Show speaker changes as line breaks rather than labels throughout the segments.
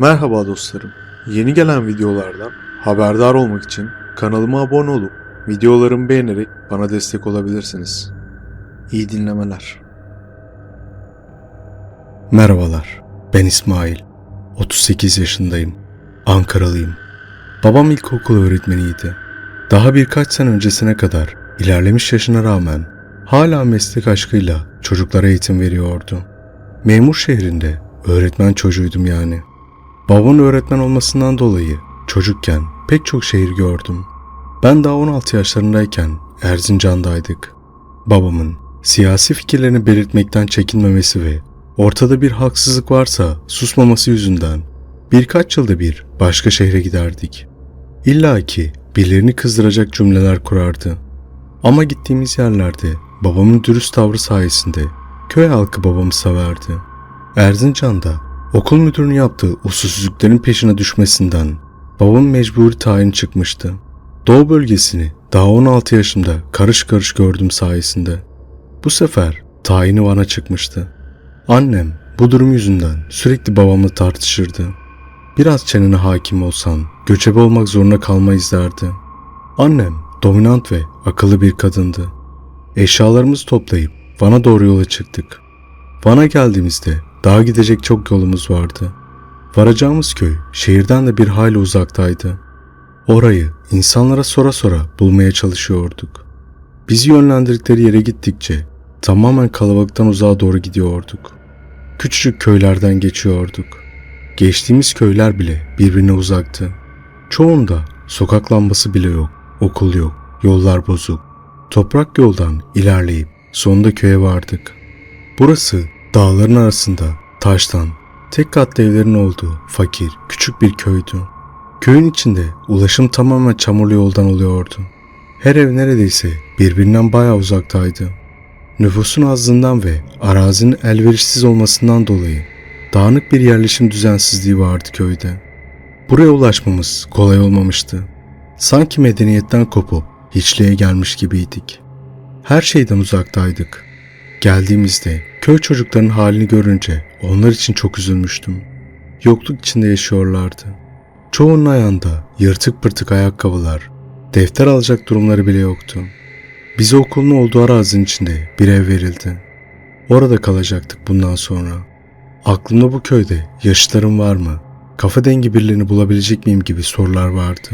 Merhaba dostlarım. Yeni gelen videolardan haberdar olmak için kanalıma abone olup videolarımı beğenerek bana destek olabilirsiniz. İyi dinlemeler. Merhabalar. Ben İsmail. 38 yaşındayım. Ankaralıyım. Babam ilkokul öğretmeniydi. Daha birkaç sene öncesine kadar ilerlemiş yaşına rağmen hala meslek aşkıyla çocuklara eğitim veriyordu. Memur şehrinde öğretmen çocuğuydum yani. Babamın öğretmen olmasından dolayı çocukken pek çok şehir gördüm. Ben daha 16 yaşlarındayken Erzincan'daydık. Babamın siyasi fikirlerini belirtmekten çekinmemesi ve ortada bir haksızlık varsa susmaması yüzünden birkaç yılda bir başka şehre giderdik. İlla ki birilerini kızdıracak cümleler kurardı. Ama gittiğimiz yerlerde babamın dürüst tavrı sayesinde köy halkı babamı severdi. Erzincan'da okul müdürünün yaptığı usulsüzlüklerin peşine düşmesinden babamın mecburi tayin çıkmıştı. Doğu bölgesini daha 16 yaşımda karış karış gördüm sayesinde. Bu sefer tayini Van'a çıkmıştı. Annem bu durum yüzünden sürekli babamla tartışırdı. Biraz çenene hakim olsan göçebe olmak zorunda kalmayız derdi. Annem dominant ve akıllı bir kadındı. Eşyalarımızı toplayıp Van'a doğru yola çıktık. Van'a geldiğimizde daha gidecek çok yolumuz vardı. Varacağımız köy şehirden de bir hayli uzaktaydı. Orayı insanlara sora sora bulmaya çalışıyorduk. Bizi yönlendirdikleri yere gittikçe tamamen kalabalıktan uzağa doğru gidiyorduk. Küçücük köylerden geçiyorduk. Geçtiğimiz köyler bile birbirine uzaktı. Çoğunda sokak lambası bile yok, okul yok, yollar bozuk. Toprak yoldan ilerleyip sonunda köye vardık. Burası dağların arasında taştan tek katlı evlerin olduğu fakir, küçük bir köydü. Köyün içinde ulaşım tamamen çamurlu yoldan oluyordu. Her ev neredeyse birbirinden bayağı uzaktaydı. Nüfusun azlığından ve arazinin elverişsiz olmasından dolayı dağınık bir yerleşim düzensizliği vardı köyde. Buraya ulaşmamız kolay olmamıştı. Sanki medeniyetten kopup hiçliğe gelmiş gibiydik. Her şeyden uzaktaydık. Geldiğimizde köy çocuklarının halini görünce onlar için çok üzülmüştüm. Yokluk içinde yaşıyorlardı. Çoğunun ayağında yırtık pırtık ayakkabılar, defter alacak durumları bile yoktu. Bize okulun olduğu arazinin içinde bir ev verildi. Orada kalacaktık bundan sonra. Aklımda bu köyde yaşıtlarım var mı? Kafa dengi birilerini bulabilecek miyim gibi sorular vardı.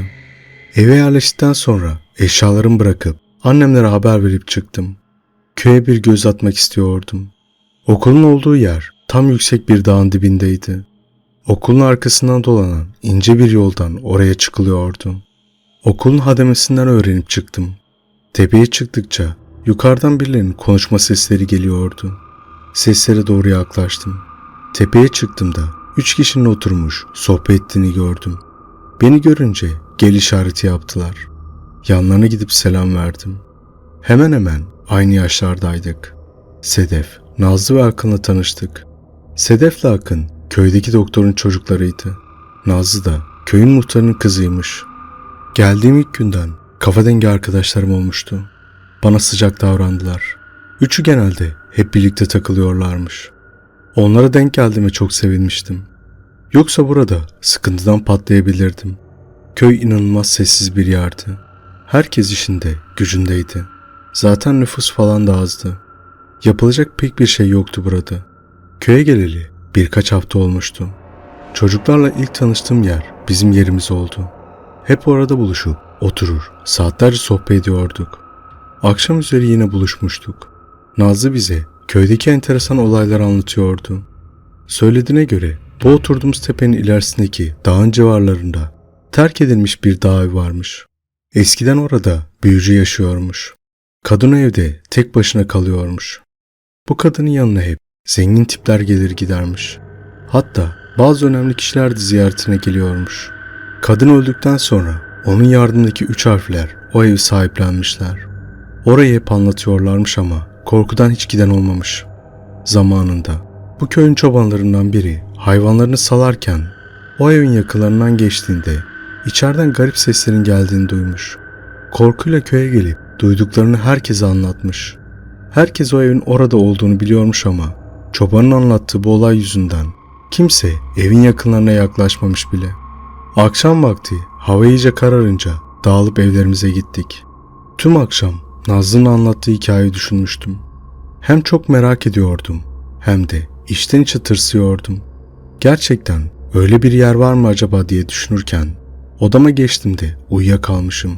Eve yerleştikten sonra eşyalarımı bırakıp annemlere haber verip çıktım. Köye bir göz atmak istiyordum. Okulun olduğu yer tam yüksek bir dağın dibindeydi. Okulun arkasından dolanan ince bir yoldan oraya çıkılıyordu. Okulun hademesinden öğrenip çıktım. Tepeye çıktıkça yukarıdan birilerinin konuşma sesleri geliyordu. Seslere doğru yaklaştım. Tepeye çıktığımda üç kişinin oturmuş sohbet ettiğini gördüm. Beni görünce gel işareti yaptılar. Yanlarına gidip selam verdim. Hemen hemen aynı yaşlardaydık. Sedef, Nazlı ve Akın'la tanıştık. Sedef'le Akın köydeki doktorun çocuklarıydı. Nazlı da köyün muhtarının kızıymış. Geldiğim ilk günden kafa dengi arkadaşlarım olmuştu. Bana sıcak davrandılar. Üçü genelde hep birlikte takılıyorlarmış. Onlara denk geldiğime çok sevinmiştim. Yoksa burada sıkıntıdan patlayabilirdim. Köy inanılmaz sessiz bir yerdi. Herkes işinde, gücündeydi. Zaten nüfus falan da azdı. Yapılacak pek bir şey yoktu burada. Köye geleli birkaç hafta olmuştu. Çocuklarla ilk tanıştığım yer bizim yerimiz oldu. Hep orada buluşup oturur, saatlerce sohbet ediyorduk. Akşam üzeri yine buluşmuştuk. Nazlı bize köydeki enteresan olaylar anlatıyordu. Söylediğine göre bu oturduğumuz tepenin ilerisindeki dağın civarlarında terk edilmiş bir dağ varmış. Eskiden orada büyücü yaşıyormuş. Kadın evde tek başına kalıyormuş. Bu kadının yanına hep zengin tipler gelir gidermiş. Hatta bazı önemli kişiler de ziyaretine geliyormuş. Kadın öldükten sonra onun yardımındaki üç harfler o evi sahiplenmişler. Orayı hep anlatıyorlarmış ama korkudan hiç giden olmamış. Zamanında bu köyün çobanlarından biri hayvanlarını salarken o evin yakılarından geçtiğinde içeriden garip seslerin geldiğini duymuş. Korkuyla köye gelip duyduklarını herkese anlatmış. Herkes o evin orada olduğunu biliyormuş ama çobanın anlattığı bu olay yüzünden Kimse evin yakınlarına yaklaşmamış bile. Akşam vakti hava iyice kararınca dağılıp evlerimize gittik. Tüm akşam Nazlı'nın anlattığı hikayeyi düşünmüştüm. Hem çok merak ediyordum hem de içten içe tırsıyordum. Gerçekten öyle bir yer var mı acaba diye düşünürken odama geçtim de uyuyakalmışım.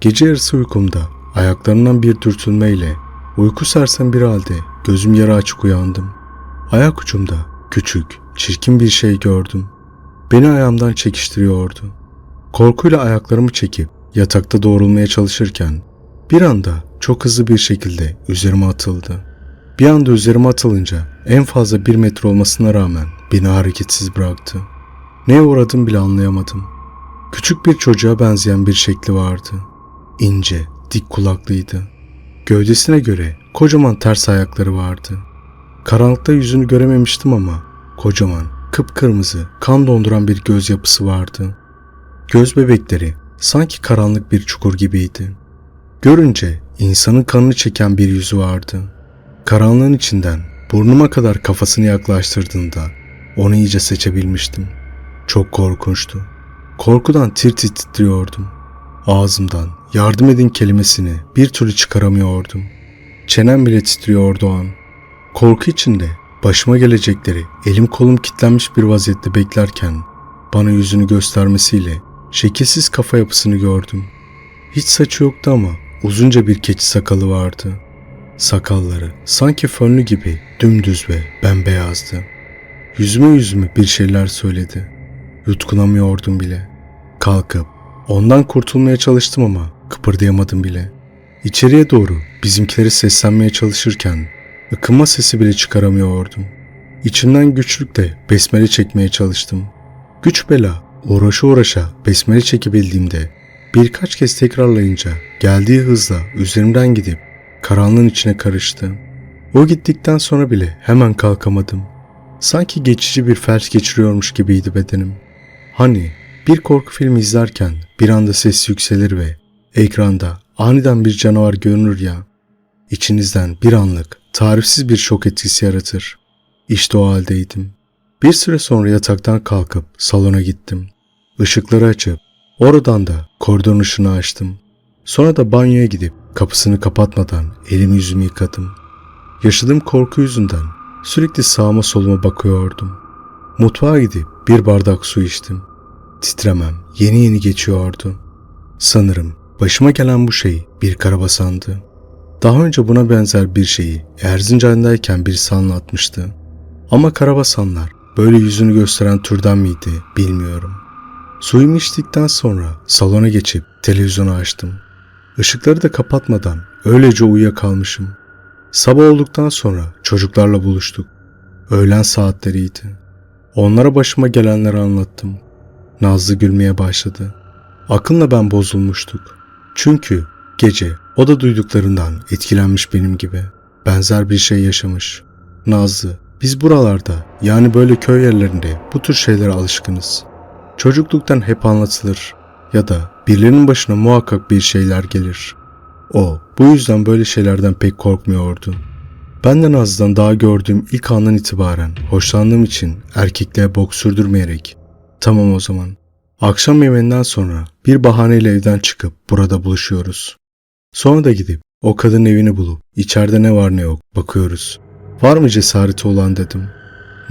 Gece yarısı uykumda ayaklarından bir dürtülmeyle uyku sersem bir halde gözüm yarı açık uyandım. Ayak ucumda küçük, çirkin bir şey gördüm. Beni ayağımdan çekiştiriyordu. Korkuyla ayaklarımı çekip yatakta doğrulmaya çalışırken bir anda çok hızlı bir şekilde üzerime atıldı. Bir anda üzerime atılınca en fazla bir metre olmasına rağmen beni hareketsiz bıraktı. Neye uğradım bile anlayamadım. Küçük bir çocuğa benzeyen bir şekli vardı. İnce, dik kulaklıydı. Gövdesine göre kocaman ters ayakları vardı. Karanlıkta yüzünü görememiştim ama kocaman, kıpkırmızı, kan donduran bir göz yapısı vardı. Göz bebekleri sanki karanlık bir çukur gibiydi. Görünce insanın kanını çeken bir yüzü vardı. Karanlığın içinden burnuma kadar kafasını yaklaştırdığında onu iyice seçebilmiştim. Çok korkunçtu. Korkudan tir titriyordum. Ağzımdan yardım edin kelimesini bir türlü çıkaramıyordum. Çenem bile titriyordu o an. Korku içinde başıma gelecekleri elim kolum kilitlenmiş bir vaziyette beklerken bana yüzünü göstermesiyle şekilsiz kafa yapısını gördüm. Hiç saçı yoktu ama uzunca bir keçi sakalı vardı. Sakalları sanki fönlü gibi dümdüz ve bembeyazdı. Yüzüme yüzüme bir şeyler söyledi. Yutkunamıyordum bile. Kalkıp ondan kurtulmaya çalıştım ama kıpırdayamadım bile. İçeriye doğru bizimkileri seslenmeye çalışırken ıkınma sesi bile çıkaramıyordum. İçimden güçlükle besmele çekmeye çalıştım. Güç bela uğraşa uğraşa besmele çekebildiğimde birkaç kez tekrarlayınca geldiği hızla üzerimden gidip karanlığın içine karıştı. O gittikten sonra bile hemen kalkamadım. Sanki geçici bir felç geçiriyormuş gibiydi bedenim. Hani bir korku filmi izlerken bir anda ses yükselir ve ekranda aniden bir canavar görünür ya. İçinizden bir anlık tarifsiz bir şok etkisi yaratır. İşte o haldeydim. Bir süre sonra yataktan kalkıp salona gittim. Işıkları açıp oradan da koridorun ışığını açtım. Sonra da banyoya gidip kapısını kapatmadan elimi yüzümü yıkadım. Yaşadığım korku yüzünden sürekli sağıma soluma bakıyordum. Mutfağa gidip bir bardak su içtim. Titremem yeni yeni geçiyordu. Sanırım başıma gelen bu şey bir karabasandı. Daha önce buna benzer bir şeyi Erzincan'dayken birisi anlatmıştı. Ama karabasanlar böyle yüzünü gösteren türden miydi bilmiyorum. Suyumu içtikten sonra salona geçip televizyonu açtım. Işıkları da kapatmadan öylece uyuyakalmışım. Sabah olduktan sonra çocuklarla buluştuk. Öğlen saatleriydi. Onlara başıma gelenleri anlattım. Nazlı gülmeye başladı. Akınla ben bozulmuştuk. Çünkü gece o da duyduklarından etkilenmiş benim gibi. Benzer bir şey yaşamış. Nazlı, biz buralarda yani böyle köy yerlerinde bu tür şeylere alışkınız. Çocukluktan hep anlatılır ya da birilerinin başına muhakkak bir şeyler gelir. O bu yüzden böyle şeylerden pek korkmuyordu. Ben de Nazlı'dan daha gördüğüm ilk andan itibaren hoşlandığım için erkekliğe bok sürdürmeyerek tamam o zaman akşam yemeğinden sonra bir bahaneyle evden çıkıp burada buluşuyoruz. Sonra da gidip o kadın evini bulup içeride ne var ne yok bakıyoruz. Var mı cesareti olan dedim.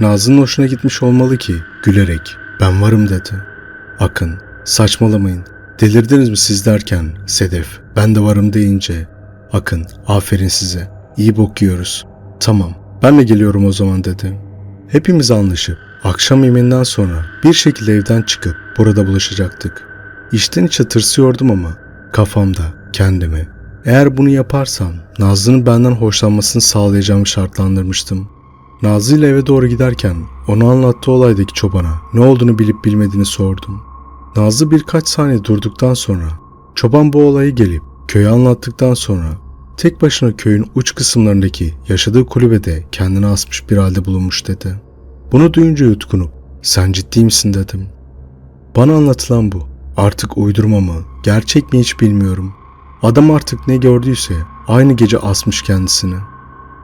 Nazlı'nın hoşuna gitmiş olmalı ki gülerek ben varım dedi. Akın saçmalamayın delirdiniz mi siz derken Sedef ben de varım deyince Akın aferin size iyi bok yiyoruz. Tamam ben de geliyorum o zaman dedi. Hepimiz anlaşıp akşam yemeğinden sonra bir şekilde evden çıkıp burada buluşacaktık. İçten içe tırsıyordum ama kafamda kendime eğer bunu yaparsam Nazlı'nın benden hoşlanmasını sağlayacağımı şartlandırmıştım. Nazlı ile eve doğru giderken onu anlattığı olaydaki çobana ne olduğunu bilip bilmediğini sordum. Nazlı birkaç saniye durduktan sonra çoban bu olayı gelip köyü anlattıktan sonra tek başına köyün uç kısımlarındaki yaşadığı kulübede kendini asmış bir halde bulunmuş dedi. Bunu duyunca yutkunup sen ciddi misin dedim. Bana anlatılan bu. Artık uydurma mı, gerçek mi hiç bilmiyorum. Adam artık ne gördüyse aynı gece asmış kendisini.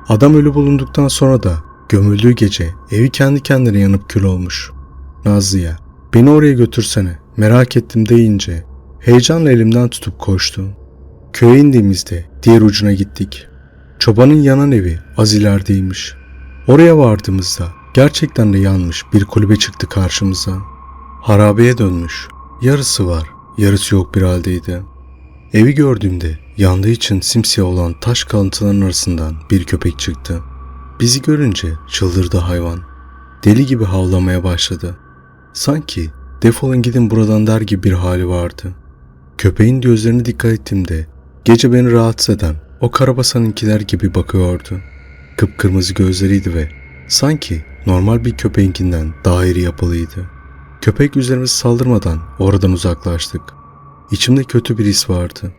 Adam ölü bulunduktan sonra da gömüldüğü gece evi kendi kendine yanıp kül olmuş. Nazlı'ya beni oraya götürsene merak ettim deyince heyecanla elimden tutup koştu. Köye indiğimizde diğer ucuna gittik. Çobanın yanan evi az ilerideymiş. Oraya vardığımızda gerçekten de yanmış bir kulübe çıktı karşımıza. Harabeye dönmüş. Yarısı var, yarısı yok bir haldeydi. Evi gördüğümde yandığı için simsiyah olan taş kalıntıların arasından bir köpek çıktı. Bizi görünce çıldırdı hayvan. Deli gibi havlamaya başladı. Sanki defolun gidin buradan der gibi bir hali vardı. Köpeğin gözlerine dikkat ettiğimde gece beni rahatsız eden o karabasanınkiler gibi bakıyordu. Kıpkırmızı gözleriydi ve sanki normal bir köpeğinkinden daha iri yapılıydı. Köpek üzerimize saldırmadan oradan uzaklaştık. İçimde kötü bir his vardı.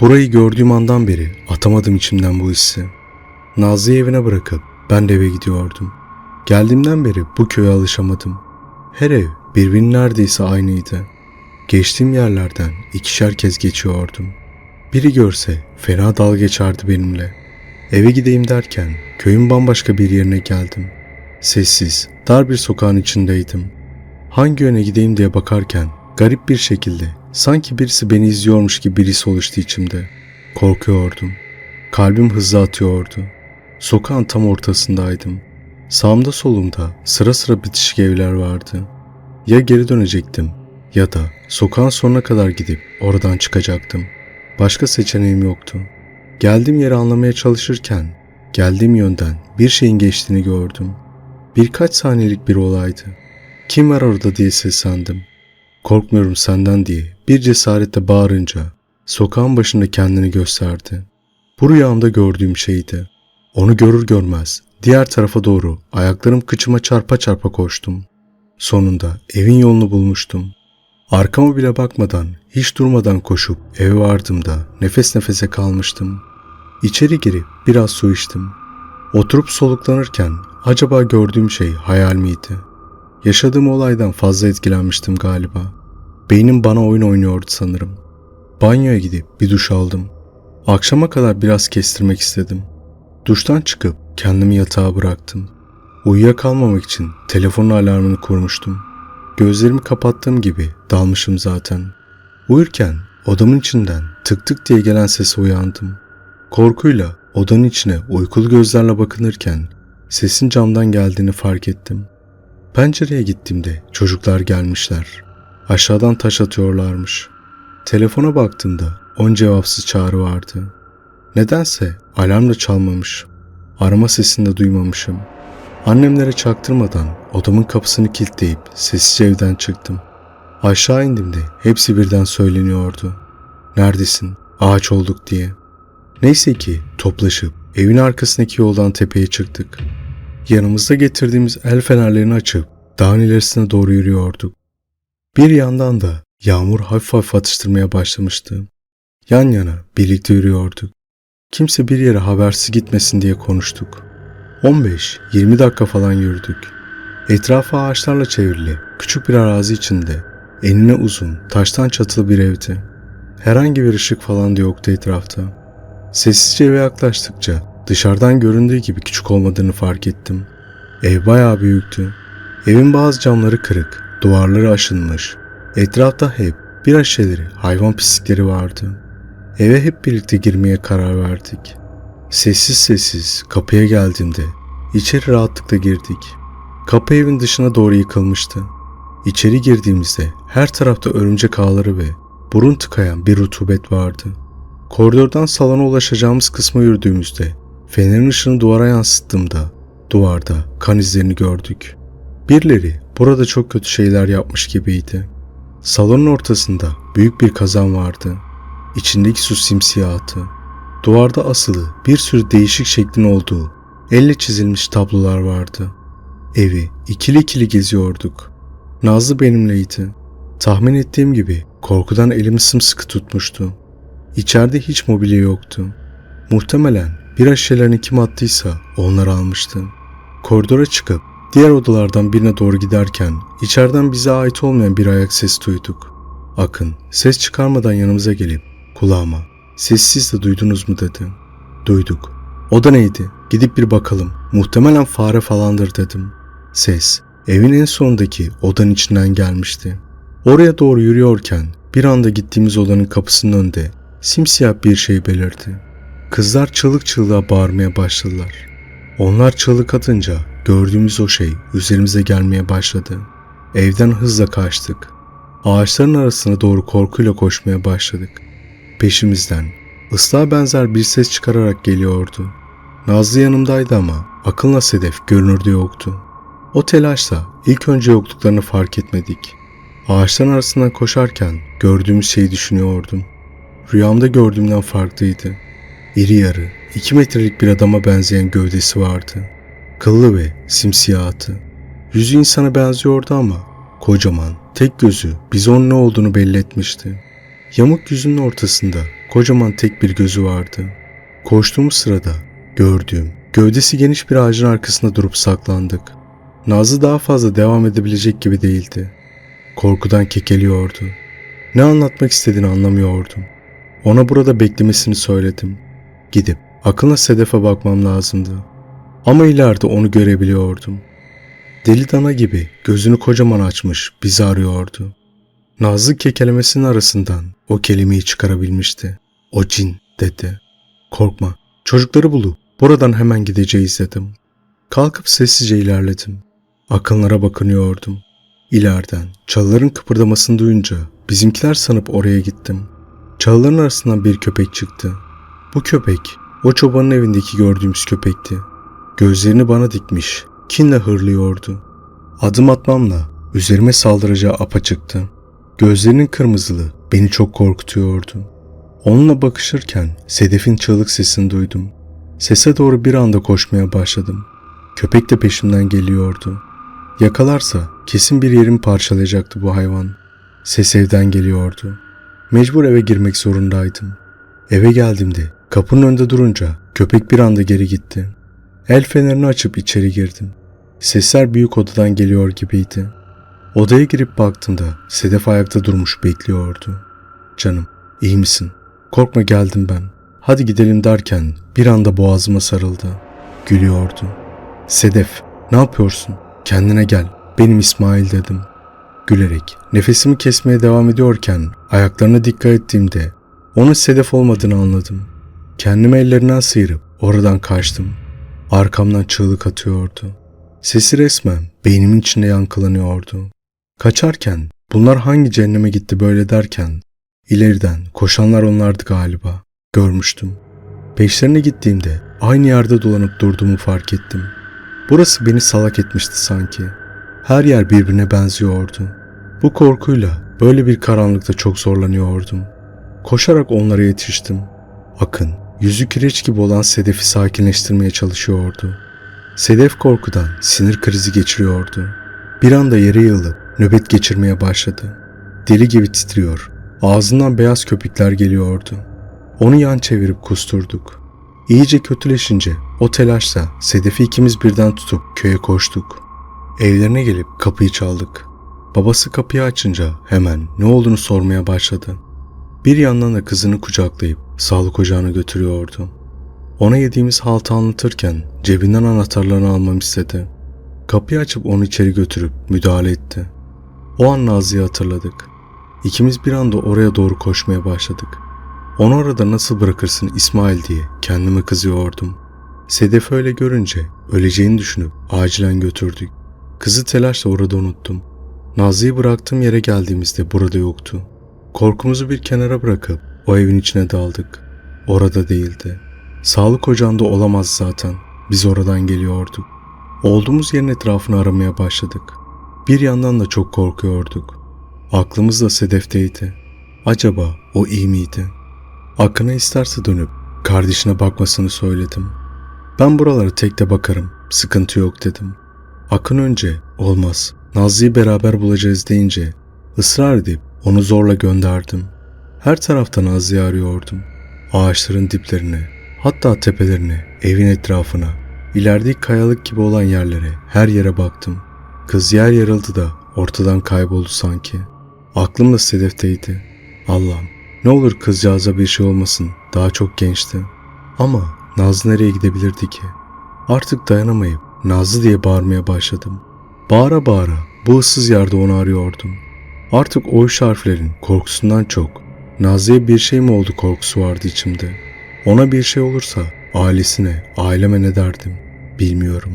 Burayı gördüğüm andan beri atamadım içimden bu hissi. Nazlı'yı evine bırakıp ben de eve gidiyordum. Geldiğimden beri bu köye alışamadım. Her ev birbirinin neredeyse aynıydı. Geçtiğim yerlerden ikişer kez geçiyordum. Biri görse fena dalga geçerdi benimle. Eve gideyim derken köyün bambaşka bir yerine geldim. Sessiz, dar bir sokağın içindeydim. Hangi yöne gideyim diye bakarken garip bir şekilde sanki birisi beni izliyormuş gibi birisi oluştu içimde. Korkuyordum. Kalbim hızlı atıyordu. Sokağın tam ortasındaydım. Sağımda solumda sıra sıra bitişik evler vardı. Ya geri dönecektim ya da sokağın sonuna kadar gidip oradan çıkacaktım. Başka seçeneğim yoktu. Geldiğim yeri anlamaya çalışırken geldiğim yönden bir şeyin geçtiğini gördüm. Birkaç saniyelik bir olaydı. Kim var orada diye seslendim. Korkmuyorum senden diye bir cesaretle bağırınca sokağın başında kendini gösterdi. Bu rüyamda gördüğüm şeydi. Onu görür görmez diğer tarafa doğru ayaklarım kıçıma çarpa çarpa koştum. Sonunda evin yolunu bulmuştum. Arkama bile bakmadan, hiç durmadan koşup eve vardığımda nefes nefese kalmıştım. İçeri girip biraz su içtim. Oturup soluklanırken acaba gördüğüm şey hayal miydi? Yaşadığım olaydan fazla etkilenmiştim galiba. Beynim bana oyun oynuyordu sanırım. Banyoya gidip bir duş aldım. Akşama kadar biraz kestirmek istedim. Duştan çıkıp kendimi yatağa bıraktım. Uyuyakalmamak için telefonun alarmını kurmuştum. Gözlerimi kapattığım gibi dalmışım zaten. Uyurken odamın içinden tık tık diye gelen sese uyandım. Korkuyla odanın içine uykulu gözlerle bakınırken sesin camdan geldiğini fark ettim. Pencereye gittiğimde çocuklar gelmişler. Aşağıdan taş atıyorlarmış. Telefona baktığımda on cevapsız çağrı vardı. Nedense alarm da çalmamış. Arama sesini de duymamışım. Annemlere çaktırmadan odamın kapısını kilitleyip sessizce evden çıktım. Aşağı indiğimde hepsi birden söyleniyordu. Neredesin? Ağaç olduk diye. Neyse ki toplaşıp evin arkasındaki yoldan tepeye çıktık. Yanımızda getirdiğimiz el fenerlerini açıp dağın ilerisine doğru yürüyorduk. Bir yandan da yağmur hafif hafif atıştırmaya başlamıştı. Yan yana birlikte yürüyorduk. Kimse bir yere habersiz gitmesin diye konuştuk. 15-20 dakika falan yürüdük. Etrafı ağaçlarla çevrili küçük bir arazi içinde enine uzun taştan çatılı bir evdi. Herhangi bir ışık falan da yoktu etrafta. Sessizce eve yaklaştıkça dışarıdan göründüğü gibi küçük olmadığını fark ettim. Ev bayağı büyüktü. Evin bazı camları kırık, duvarları aşınmış. Etrafta hep biraz şeyleri, hayvan pislikleri vardı. Eve hep birlikte girmeye karar verdik. Sessiz sessiz kapıya geldiğimde içeri rahatlıkla girdik. Kapı evin dışına doğru yıkılmıştı. İçeri girdiğimizde her tarafta örümcek ağları ve burun tıkayan bir rutubet vardı. Koridordan salona ulaşacağımız kısma yürüdüğümüzde fenerin ışığını duvara yansıttığımda duvarda kan izlerini gördük. Birileri burada çok kötü şeyler yapmış gibiydi. Salonun ortasında büyük bir kazan vardı. İçindeki su simsiyahtı. Duvarda asılı bir sürü değişik şeklin olduğu elle çizilmiş tablolar vardı. Evi ikili ikili geziyorduk. Nazlı benimleydi. Tahmin ettiğim gibi korkudan elimi sımsıkı tutmuştu. İçeride hiç mobilya yoktu. Muhtemelen biraz şeylerini kim attıysa onlar almıştı. Koridora çıkıp diğer odalardan birine doğru giderken içeriden bize ait olmayan bir ayak sesi duyduk. Akın ses çıkarmadan yanımıza gelip kulağıma sessiz de duydunuz mu dedi. Duyduk. O da neydi? Gidip bir bakalım. Muhtemelen fare falandır dedim. Ses evin en sonundaki odanın içinden gelmişti. Oraya doğru yürüyorken bir anda gittiğimiz odanın kapısının önünde simsiyah bir şey belirdi. Kızlar çığlık çığlığa bağırmaya başladılar. Onlar çığlık atınca gördüğümüz o şey üzerimize gelmeye başladı. Evden hızla kaçtık. Ağaçların arasına doğru korkuyla koşmaya başladık. Peşimizden ıslığa benzer bir ses çıkararak geliyordu. Nazlı yanımdaydı ama akılla sedef görünürde yoktu. O telaşla ilk önce yokluklarını fark etmedik. Ağaçların arasından koşarken gördüğümüz şeyi düşünüyordum. Rüyamda gördüğümden farklıydı. İri yarı, iki metrelik bir adama benzeyen gövdesi vardı. Kıllı ve simsiyahtı. Yüzü insana benziyordu ama kocaman, tek gözü bize onun ne olduğunu belli etmişti. Yamuk yüzünün ortasında kocaman tek bir gözü vardı. Koştuğumuz sırada gördüğüm, gövdesi geniş bir ağacın arkasında durup saklandık. Nazlı daha fazla devam edebilecek gibi değildi. Korkudan kekeliyordu. Ne anlatmak istediğini anlamıyordum. Ona burada beklemesini söyledim. Gidip akıllı Sedef'e bakmam lazımdı. Ama ileride onu görebiliyordum. Deli dana gibi gözünü kocaman açmış bizi arıyordu. Nazlı kekelemesinin arasından o kelimeyi çıkarabilmişti. O cin dedi. Korkma çocukları bulup buradan hemen gideceğiz dedim. Kalkıp sessizce ilerledim. Akınlara bakınıyordum. İleriden çalıların kıpırdamasını duyunca bizimkiler sanıp oraya gittim. Çalıların arasından bir köpek çıktı. Bu köpek o çobanın evindeki gördüğümüz köpekti. Gözlerini bana dikmiş, kinle hırlıyordu. Adım atmamla üzerime saldıracağı apaçıktı. Gözlerinin kırmızılı beni çok korkutuyordu. Onunla bakışırken Sedef'in çığlık sesini duydum. Sese doğru bir anda koşmaya başladım. Köpek de peşimden geliyordu. Yakalarsa kesin bir yerimi parçalayacaktı bu hayvan. Ses evden geliyordu. Mecbur eve girmek zorundaydım. Eve geldiğimde kapının önünde durunca köpek bir anda geri gitti. El fenerini açıp içeri girdim. Sesler büyük odadan geliyor gibiydi. Odaya girip baktığımda Sedef ayakta durmuş bekliyordu. Canım iyi misin? Korkma geldim ben. Hadi gidelim derken bir anda boğazıma sarıldı. Gülüyordu. Sedef ne yapıyorsun? Kendine gel. Benim İsmail dedim. Gülerek nefesimi kesmeye devam ediyorken ayaklarına dikkat ettiğimde onun Sedef olmadığını anladım. Kendimi ellerinden sıyırıp oradan kaçtım. Arkamdan çığlık atıyordu. Sesi resmen beynimin içinde yankılanıyordu. Kaçarken bunlar hangi cehenneme gitti böyle derken ileriden koşanlar onlardı galiba. Görmüştüm. Peşlerine gittiğimde aynı yerde dolanıp durduğumu fark ettim. Burası beni salak etmişti sanki. Her yer birbirine benziyordu. Bu korkuyla böyle bir karanlıkta çok zorlanıyordum. Koşarak onlara yetiştim. Akın, yüzü kireç gibi olan Sedef'i sakinleştirmeye çalışıyordu. Sedef korkudan sinir krizi geçiriyordu. Bir anda yere yığılıp nöbet geçirmeye başladı. Deli gibi titriyor. Ağzından beyaz köpükler geliyordu. Onu yan çevirip kusturduk. İyice kötüleşince o telaşla Sedef'i ikimiz birden tutup köye koştuk. Evlerine gelip kapıyı çaldık. Babası kapıyı açınca hemen ne olduğunu sormaya başladı. Bir yandan da kızını kucaklayıp sağlık ocağına götürüyordu. Ona yediğimiz haltı anlatırken cebinden anahtarlarını almamı istedi. Kapıyı açıp onu içeri götürüp müdahale etti. O an Nazlı'yı hatırladık. İkimiz bir anda oraya doğru koşmaya başladık. Onu orada nasıl bırakırsın İsmail diye kendime kızıyordum. Sedef'i öyle görünce öleceğini düşünüp acilen götürdük. Kızı telaşla orada unuttum. Nazlı'yı bıraktığım yere geldiğimizde burada yoktu. Korkumuzu bir kenara bırakıp o evin içine daldık. Orada değildi. Sağlık ocağında olamaz zaten. Biz oradan geliyorduk. Olduğumuz yerin etrafını aramaya başladık. Bir yandan da çok korkuyorduk. Aklımız da Sedef'teydi. Acaba o iyi miydi? Akın'a isterse dönüp kardeşine bakmasını söyledim. Ben buralara tek de bakarım, sıkıntı yok dedim. Akın önce olmaz, Nazlı'yı beraber bulacağız deyince ısrar edip onu zorla gönderdim. Her tarafta Nazlı'yı arıyordum. Ağaçların diplerine, hatta tepelerine, evin etrafına, ilerideki kayalık gibi olan yerlere, her yere baktım. Kız yer yarıldı da ortadan kayboldu sanki. Aklım da Sedef'teydi. Allah'ım ne olur kızcağıza bir şey olmasın, daha çok gençti. Ama Nazlı nereye gidebilirdi ki? Artık dayanamayıp Nazlı diye bağırmaya başladım. Bağıra bağıra bu ıssız yerde onu arıyordum. Artık o üç harflerin korkusundan çok Nazlı'ya bir şey mi oldu korkusu vardı içimde. Ona bir şey olursa ailesine, aileme ne derdim bilmiyorum.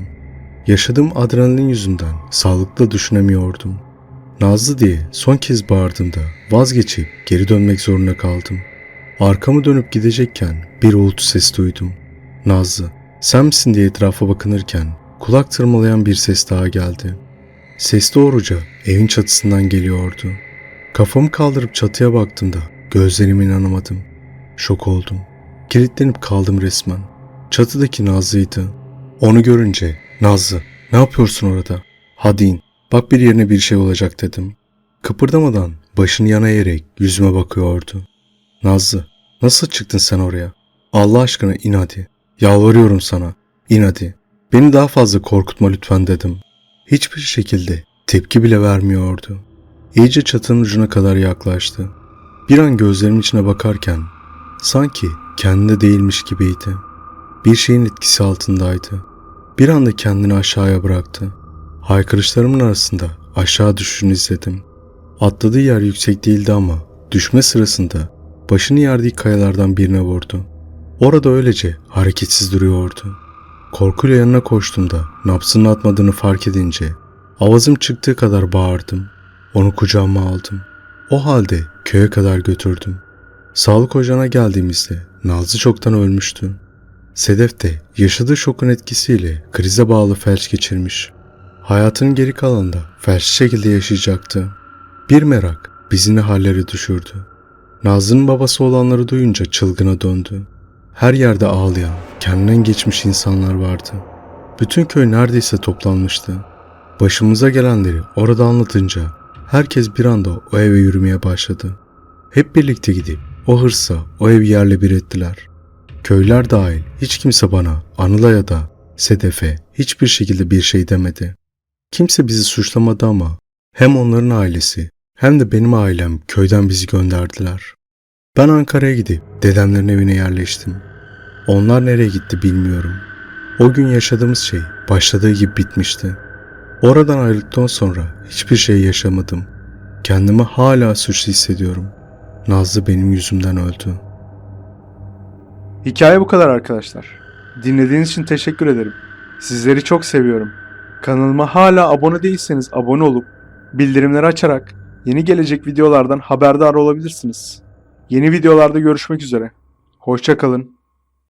Yaşadığım adrenalin yüzünden sağlıklı düşünemiyordum. Nazlı diye son kez bağırdığımda vazgeçip geri dönmek zorunda kaldım. Arkamı dönüp gidecekken bir uğultu ses duydum. Nazlı, sen misin diye etrafa bakınırken kulak tırmalayan bir ses daha geldi. Ses doğruca evin çatısından geliyordu. Kafamı kaldırıp çatıya baktığımda gözlerime inanamadım. Şok oldum. Kilitlenip kaldım resmen. Çatıdaki Nazlı'ydı. Onu görünce Nazlı ne yapıyorsun orada? Hadi in. Bak bir yerine bir şey olacak dedim. Kıpırdamadan başını yana eğerek yüzüme bakıyordu. Nazlı nasıl çıktın sen oraya? Allah aşkına in hadi. Yalvarıyorum sana. İn hadi. Beni daha fazla korkutma lütfen dedim. Hiçbir şekilde tepki bile vermiyordu. İyice çatının ucuna kadar yaklaştı. Bir an gözlerimin içine bakarken sanki kendinde değilmiş gibiydi. Bir şeyin etkisi altındaydı. Bir anda kendini aşağıya bıraktı. Haykırışlarımın arasında aşağı düşüşünü izledim. Atladığı yer yüksek değildi ama düşme sırasında başını yerdiği kayalardan birine vurdu. Orada öylece hareketsiz duruyordu. Korkuyla yanına koştuğumda nabzının atmadığını fark edince avazım çıktığı kadar bağırdım. Onu kucağıma aldım. O halde köye kadar götürdüm. Sağlık ocağına geldiğimizde Nazlı çoktan ölmüştü. Sedef de yaşadığı şokun etkisiyle krize bağlı felç geçirmiş. Hayatının geri kalanında felçli şekilde yaşayacaktı. Bir merak bizi ne hallere düşürdü. Nazlı'nın babası olanları duyunca çılgına döndü. Her yerde ağlayan, kendinden geçmiş insanlar vardı. Bütün köy neredeyse toplanmıştı. Başımıza gelenleri orada anlatınca herkes bir anda o eve yürümeye başladı. Hep birlikte gidip o hırsa o evi yerle bir ettiler. Köyler dahil hiç kimse bana, Anıl'a ya da Sedef'e hiçbir şekilde bir şey demedi. Kimse bizi suçlamadı ama hem onların ailesi hem de benim ailem köyden bizi gönderdiler. Ben Ankara'ya gidip dedemlerin evine yerleştim. Onlar nereye gitti bilmiyorum. O gün yaşadığımız şey başladığı gibi bitmişti. Oradan ayrıldıktan sonra hiçbir şey yaşamadım. Kendimi hala suçlu hissediyorum. Nazlı benim yüzümden öldü.
Hikaye bu kadar arkadaşlar. Dinlediğiniz için teşekkür ederim. Sizleri çok seviyorum. Kanalıma hala abone değilseniz abone olup bildirimleri açarak yeni gelecek videolardan haberdar olabilirsiniz. Yeni videolarda görüşmek üzere. Hoşça kalın.